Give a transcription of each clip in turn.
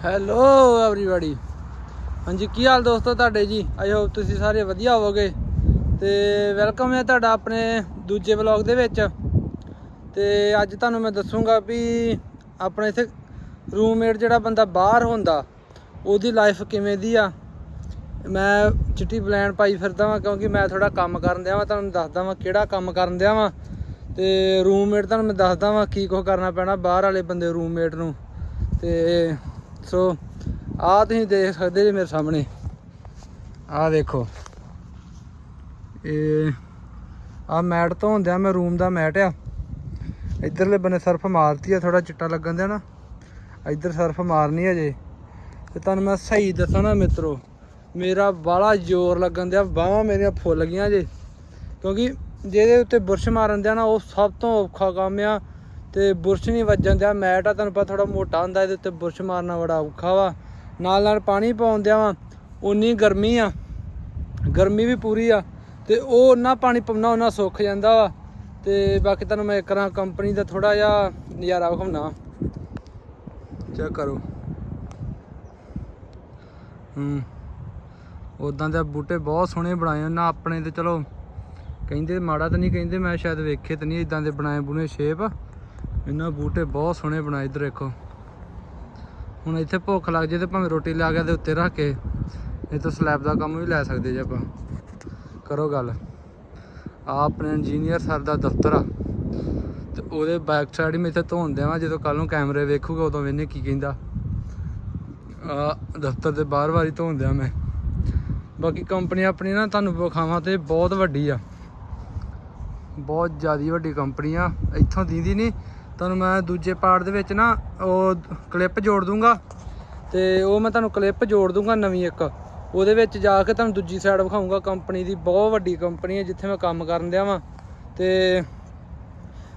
Hello everybody ਹਾਂਜੀ, ਕੀ ਹਾਲ ਦੋਸਤੋ ਤੁਹਾਡੇ ਜੀ? ਆਈ ਹੋਪ ਤੁਸੀਂ ਸਾਰੇ ਵਧੀਆ ਹੋਵੋਗੇ। ਤੇ ਵੈਲਕਮ ਹੈ ਤੁਹਾਡਾ ਆਪਣੇ ਦੂਜੇ ਵਲੌਗ ਦੇ ਵਿੱਚ। ਤੇ ਅੱਜ ਤੁਹਾਨੂੰ ਮੈਂ ਦੱਸੂਗਾ ਵੀ ਆਪਣੇ ਇੱਥੇ ਰੂਮਮੇਟ ਜਿਹੜਾ ਬੰਦਾ ਬਾਹਰ ਹੁੰਦਾ, ਉਹਦੀ ਲਾਈਫ ਕਿਵੇਂ ਦੀ ਆ। ਮੈਂ ਚਿੱਟੀ ਪਲਾਨ ਪਾਈ ਫਿਰਦਾ ਵਾਂ, ਕਿਉਂਕਿ ਮੈਂ ਥੋੜਾ ਕੰਮ ਕਰਨ ਦਿਆਂ ਵਾਂ, ਤੁਹਾਨੂੰ ਦੱਸਦਾ ਵਾਂ ਕਿਹੜਾ ਕੰਮ ਕਰਨ ਦਿਆ ਵਾਂ। ਤੇ ਰੂਮਮੇਟ ਤੁਹਾਨੂੰ ਮੈਂ ਦੱਸਦਾ ਵਾਂ ਕੀ ਕੁਝ ਕਰਨਾ ਪੈਣਾ ਬਾਹਰ ਵਾਲੇ ਬੰਦੇ ਰੂਮਮੇਟ ਨੂੰ। ਤੇ ਸੋ ਆ ਤੁਸੀਂ ਦੇਖ ਸਕਦੇ ਜੀ ਮੇਰੇ ਸਾਹਮਣੇ। ਆ ਦੇਖੋ। ਇਹ ਆ ਮੈਟ ਧੋਂਦਿਆ ਮੈਂ ਰੂਮ ਦਾ ਮੈਟ ਆ। ਇਧਰਲੇ ਬੰਨੇ ਸਰਫ ਮਾਰਤੀ ਆ ਥੋੜਾ ਚਿੱਟਾ ਲੱਗਣ ਦਿਆ ਨਾ। ਇਧਰ ਸਰਫ ਮਾਰਨੀ ਹੈ ਜੇ। ਤੇ ਤੁਹਾਨੂੰ ਮੈਂ ਸਹੀ ਦੱਸਾਂ ਨਾ ਮਿੱਤਰੋ, ਮੇਰਾ ਬਾਲਾ ਜ਼ੋਰ ਲੱਗਣ ਦਿਆ, ਬਾਹਾਂ ਮੇਰੀਆਂ ਫੁੱਲ ਗਈਆਂ ਜੇ। ਕਿਉਂਕਿ ਜਿਹਦੇ ਉੱਤੇ ਬੁਰਸ਼ ਮਾਰਨ ਦਿਆ ਨਾ, ਉਹ ਸਭ ਤੋਂ ਔਖਾ ਕੰਮ ਆ। ਤੇ ਬੁਰਸ਼ ਨਹੀਂ ਵੱਜਣ ਦਿਆ, ਮੈਟ ਆ, ਤੁਹਾਨੂੰ ਪਤਾ ਥੋੜਾ ਮੋਟਾ ਹੁੰਦਾ, ਇਹਦੇ ਉੱਤੇ ਬੁਰਸ਼ ਮਾਰਨਾ ਬੜਾ ਔਖਾ ਵਾ। ਨਾਲ ਨਾਲ ਪਾਣੀ ਪਾਉਣ ਦਿਆ ਵਾ ਉਨੀ ਗਰਮੀ ਆ, ਗਰਮੀ ਵੀ ਪੂਰੀ ਆ, ਤੇ ਉਹ ਉਹਨਾਂ ਪਾਣੀ ਪਾਉਣਾ ਉਹਨਾਂ ਸੁੱਕ ਜਾਂਦਾ ਵਾ। ਤੇ ਬਾਕੀ ਤੁਹਾਨੂੰ ਮੈਂ ਕਰਾਂ ਕੰਪਨੀ ਦਾ ਥੋੜਾ ਜਿਹਾ ਨਜ਼ਾਰਾ ਵਿਖਾਉਣਾ ਚੈੱਕ ਕਰੋ। ਹੂੰ ਉਦਾਂ ਦੇ ਬੂਟੇ ਬਹੁਤ ਸੋਹਣੇ ਬਣਾਏ ਉਹਨਾਂ ਆਪਣੇ ਤੇ, ਚਲੋ। ਕਹਿੰਦੇ ਮਾੜਾ ਤਾਂ ਨਹੀਂ ਕਹਿੰਦੇ, ਮੈਂ ਸ਼ਾਇਦ ਵੇਖੇ ਤਾਂ ਨਹੀਂ ਇਦਾਂ ਦੇ ਬਣਾਏ ਬੁਣੇ ਸ਼ੇਪ। ਇਹਨਾਂ ਬੂਟੇ ਬਹੁਤ ਸੋਹਣੇ ਬਣਾਏ ਇੱਧਰ ਦੇਖੋ। ਹੁਣ ਇੱਥੇ ਭੁੱਖ ਲੱਗ ਜੇ ਤੇ ਭਾਵੇਂ ਰੋਟੀ ਲਾ ਕੇ ਦੇ ਉੱਤੇ ਰੱਖ ਕੇ ਇਹ ਤੋਂ ਸਲੈਬ ਦਾ ਕੰਮ ਵੀ ਲੈ ਸਕਦੇ ਜੇ ਆਪਾਂ। ਕਰੋ ਗੱਲ। ਆ ਆਪਣੇ ਇੰਜੀਨੀਅਰ ਸਰ ਦਾ ਦਫ਼ਤਰ ਆ। ਤੇ ਉਹਦੇ ਬੈਕ ਸਾਈਡ ਹੀ ਮੈਂ ਇੱਥੇ ਧੋਣ ਦੇਵਾਂ ਜਦੋਂ ਕੱਲ ਨੂੰ ਕੈਮਰੇ ਵੇਖੂਗਾ ਉਦੋਂ ਮੈਨੇ ਕੀ ਕਹਿੰਦਾ। ਆ ਦਫ਼ਤਰ ਦੇ ਬਾਹਰ ਵਾਰੀ ਧੋਣ ਦਿਆਂ ਮੈਂ। ਬਾਕੀ ਕੰਪਨੀ ਆਪਣੀ ਨਾ ਤੁਹਾਨੂੰ ਵਿਖਾਵਾਂ ਤੇ ਬਹੁਤ ਵੱਡੀ ਆ। ਬਹੁਤ ਜ਼ਿਆਦੀ ਵੱਡੀ ਕੰਪਨੀ ਆ ਇੱਥੋਂ ਦੀਂਦੀ ਨਹੀਂ ਤੁਹਾਨੂੰ ਮੈਂ ਦੂਜੇ ਪਾਰਟ ਦੇ ਵਿੱਚ ਨਾ ਉਹ ਕਲਿੱਪ ਜੋੜ ਦੂੰਗਾ। ਤੇ ਉਹ ਮੈਂ ਤੁਹਾਨੂੰ ਕਲਿੱਪ ਜੋੜ ਦੂੰਗਾ ਨਵੀਂ ਇੱਕ। ਉਹਦੇ ਵਿੱਚ ਜਾ ਕੇ ਤੁਹਾਨੂੰ ਦੂਜੀ ਸਾਈਡ ਵਿਖਾਊਂਗਾ। ਕੰਪਨੀ ਦੀ ਬਹੁਤ ਵੱਡੀ ਕੰਪਨੀ ਹੈ, ਜਿੱਥੇ ਮੈਂ ਕੰਮ ਕਰਨ ਦਿਆ ਵਾਂ। ਤੇ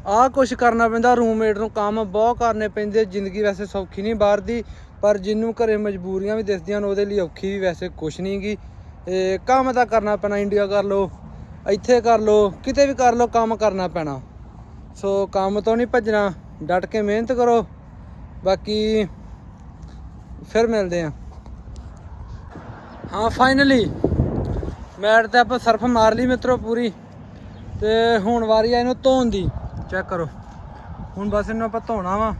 ਆਹ ਕੁਛ ਕਰਨਾ ਪੈਂਦਾ ਰੂਮਮੇਟ ਨੂੰ ਕੰਮ ਬਹੁਤ ਕਰਨੇ ਪੈਂਦੇ, ਜ਼ਿੰਦਗੀ ਵੈਸੇ ਸੌਖੀ ਨਹੀਂ ਬਾਹਰ ਦੀ ਪਰ ਜਿੰਨੂੰ ਘਰੇ ਮਜਬੂਰੀਆਂ ਵੀ ਦਿਸਦੀਆਂ ਨੇ, ਉਹਦੇ ਲਈ ਔਖੀ ਵੀ ਵੈਸੇ ਕੁਛ ਨਹੀਂ ਗੀ। ਇਹ ਕੰਮ ਤਾਂ ਕਰਨਾ ਪੈਣਾ ਇੰਡੀਆ ਕਰ ਲਓ, ਇੱਥੇ ਕਰ ਲਓ, ਕਿਤੇ ਵੀ ਕਰ ਲਓ, ਕੰਮ ਕਰਨਾ ਪੈਣਾ। ਸੋ ਕੰਮ ਤੋਂ ਨਹੀਂ ਭੱਜਣਾ, ਡਟ ਕੇ ਮਿਹਨਤ ਕਰੋ। ਬਾਕੀ ਫਿਰ ਮਿਲਦੇ ਆ ਹਾਂ ਫਾਈਨਲੀ ਮੈਟ ਤੇ ਆਪਾਂ ਸਰਫ ਮਾਰ ਲਈ ਮਿੱਤਰੋ ਪੂਰੀ। ਤੇ ਹੁਣ ਵਾਰੀ ਆ ਇਹਨੂੰ ਧੋਣ ਦੀ। ਚੈੱਕ ਕਰੋ। ਹੁਣ ਬਸ ਇਹਨੂੰ ਆਪਾਂ ਧੋਣਾ ਵਾ।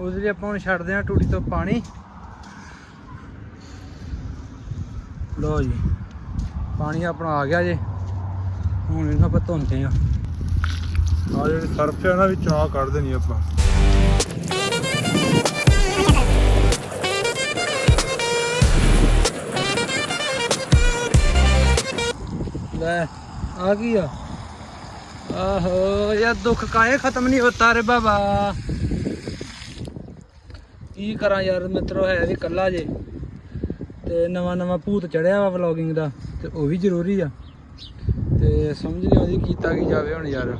ਉਹਦੇ ਲਈ ਆਪਾਂ ਹੁਣ ਛੱਡਦੇ ਆ ਟੂਟੀ ਤੋਂ ਪਾਣੀ। ਲੋ ਜੀ। ਪਾਣੀ ਆਪਣਾ ਆ ਗਿਆ ਜੇ। ਹੁਣ ਇਹਨੂੰ ਆਪਾਂ ਧੋਂਦੇ ਆ ਆ ਜਿਹੜੀ ਸਰਫ ਹੈ ਨਾ ਵਿੱਚ ਆ ਕੱਢ ਦੇਣੀ ਆਪਾਂ। ਲੈ ਆ ਕੀ ਆ? ਆਹੋ, ਯਾਰ ਦੁੱਖ ਕਾਹੇ ਖਤਮ ਨਹੀਂ ਹੁੰਦਾ ਰੇ ਬਾਬਾ। ਕੀ ਕਰਾਂ ਯਾਰ, ਮਿੱਤਰੋ, ਹੈ ਵੀ ਕੱਲਾ ਜੇ। ਤੇ ਨਵਾਂ ਨਵਾਂ ਭੂਤ ਚੜਿਆ ਵਾ ਵਲੌਗਿੰਗ ਦਾ, ਤੇ ਉਹ ਵੀ ਜ਼ਰੂਰੀ ਆ। ਤੇ ਸਮਝ ਨਹੀਂ ਆਉਂਦੀ ਕੀਤਾ ਕੀ ਜਾਵੇ ਹੁਣ ਯਾਰ।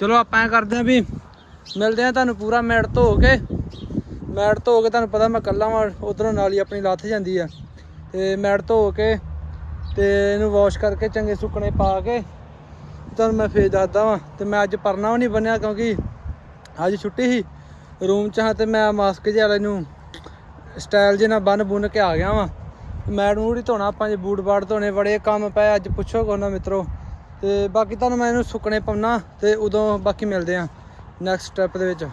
ਚਲੋ ਆਪਾਂ ਐ ਕਰਦੇ ਆਂ ਵੀ ਮਿਲਦੇ ਆ ਤੁਹਾਨੂੰ ਪੂਰਾ ਮੈਟ ਧੋ ਕੇ। ਮੈਟ ਧੋ ਕੇ ਤੁਹਾਨੂੰ ਪਤਾ ਮੈਂ ਕੱਲਾ ਵਾਂ, ਉਧਰੋਂ ਨਾਲ ਹੀ ਆਪਣੀ ਲੱਥ ਜਾਂਦੀ ਆ। ਤੇ ਮੈਟ ਧੋ ਕੇ ਤੇ ਇਹਨੂੰ ਵਾਸ਼ ਕਰਕੇ ਚੰਗੇ ਸੁੱਕਣੇ ਪਾ ਕੇ ਤੁਹਾਨੂੰ ਮੈਂ ਫੇਰ ਦੱਸਦਾ ਵਾਂ। ਤੇ ਮੈਂ ਅੱਜ ਪਰਨਾ ਵੀ ਨਹੀਂ ਬੰਨਿਆ ਕਿਉਂਕਿ ਅੱਜ ਛੁੱਟੀ ਸੀ ਰੂਮ 'ਚ ਹਾਂ ਤੇ ਮੈਂ ਮਾਸਕ ਜਿਹਾ ਵਾਲੇ ਨੂੰ ਸਟਾਈਲ ਜੇ ਨਾਲ ਬੰਨ ਬੁੰਨ ਕੇ ਆ ਗਿਆ ਵਾਂ। ਮੈਟ ਮੂੜ ਹੀ ਧੋਣਾ, ਆਪਾਂ ਜੇ ਬੂਟ ਬਾੜ ਧੋਣੇ, ਬੜੇ ਕੰਮ ਪਏ, ਅੱਜ ਪੁੱਛੋ ਕੋ ਨਾ ਮਿੱਤਰੋ। ਤੇ ਬਾਕੀ ਤੁਹਾਨੂੰ ਮੈਂ ਇਹਨੂੰ ਸੁੱਕਣੇ ਪਾਉਣਾ ਤੇ ਉਦੋਂ ਬਾਕੀ ਮਿਲਦੇ ਆ ਨੈਕਸਟ ਸਟੈਪ ਦੇ ਵਿੱਚ।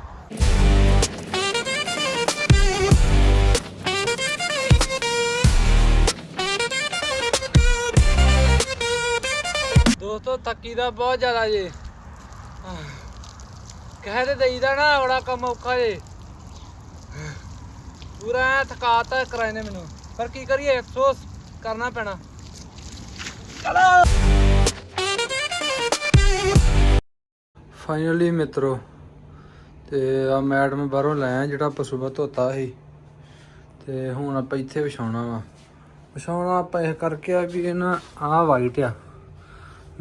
ਦੋਸਤੋ, ਥੱਕੀ ਦਾ ਬਹੁਤ ਜ਼ਿਆਦਾ ਜੇ। ਕਹਿ ਤੇ ਦਈਦਾ ਨਾ, ਬੜਾ ਕੰਮ ਔਖਾ ਜੇ। ਪੂਰਾ ਐਂ ਥਕਾਤਾ ਕਰਾਏ ਨੇ ਮੈਨੂੰ। ਪਰ ਕੀ ਕਰੀਏ, ਅਫਸੋਸ ਕਰਨਾ ਪੈਣਾ। ਚਲੋ! ਫਾਈਨਲੀ ਮਿੱਤਰੋ, ਤੇ ਆ ਮੈਟ ਮੈਂ ਬਾਹਰੋਂ ਲੈ ਜਿਹੜਾ ਆਪਾਂ ਸਵੇਰ ਧੋਤਾ ਸੀ। ਤੇ ਹੁਣ ਆਪਾਂ ਇੱਥੇ ਵਿਛਾਉਣਾ ਵਾ। ਵਿਛਾਉਣਾ ਆਪਾਂ ਇਹ ਕਰਕੇ ਆ ਵੀ ਇਹਨਾਂ ਆ ਵਾਈਟ ਆ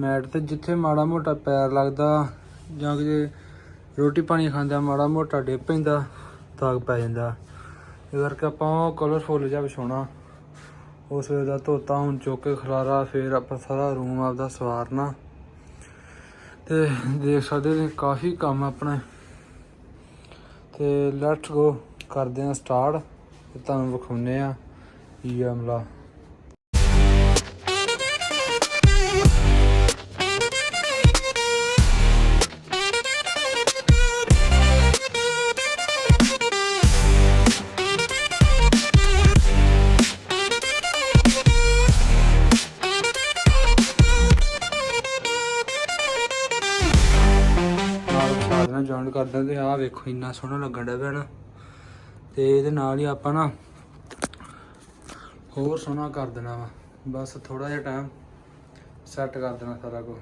ਮੈਟ ਤੇ ਜਿੱਥੇ ਮਾੜਾ ਮੋਟਾ ਪੈਰ ਲੱਗਦਾ, ਜਾਂ ਕਿ ਰੋਟੀ ਪਾਣੀ ਖਾਂਦਾ, ਮਾੜਾ ਮੋਟਾ ਡਿੱਪ ਪੈਂਦਾ, ਦਾਗ ਪੈ ਜਾਂਦਾ। ਇਸ ਕਰਕੇ ਆਪਾਂ ਉਹ ਕਲਰਫੁੱਲ ਜਿਹਾ ਵਿਛਾਉਣਾ। ਉਸ ਵੇਲੇ ਦਾ ਧੋਤਾ, ਹੁਣ ਚੁੱਕ ਕੇ ਖਲਾਰਾ, ਫੇਰ ਆਪਾਂ ਸਾਰਾ ਰੂਮ ਆਪਦਾ ਸਵਾਰਨਾ। ਤੇ ਦੇਖ ਸਕਦੇ ਨੇ ਕਾਫੀ ਕੰਮ ਆਪਣੇ। ਤੇ ਲੈਟਸ ਗੋ ਕਰਦੇ ਹਾਂ ਸਟਾਰਟ ਤੁਹਾਨੂੰ ਵਿਖਾਉਨੇ ਆ ਕੀ ਅਮਲਾ। ਕਰਦਾ ਤੇ ਆਹ ਵੇਖੋ ਇੰਨਾ ਸੋਹਣਾ ਲੱਗਣ ਡਿਆ ਪਿਆ ਤੇ ਇਹਦੇ ਨਾਲ ਹੀ ਆਪਾਂ ਨਾ ਹੋਰ ਸੋਹਣਾ ਕਰ ਦੇਣਾ ਵਾ। ਬਸ ਥੋੜਾ ਜਿਹਾ ਟਾਈਮ ਸੈੱਟ ਕਰ ਦੇਣਾ ਸਾਰਾ ਕੁਝ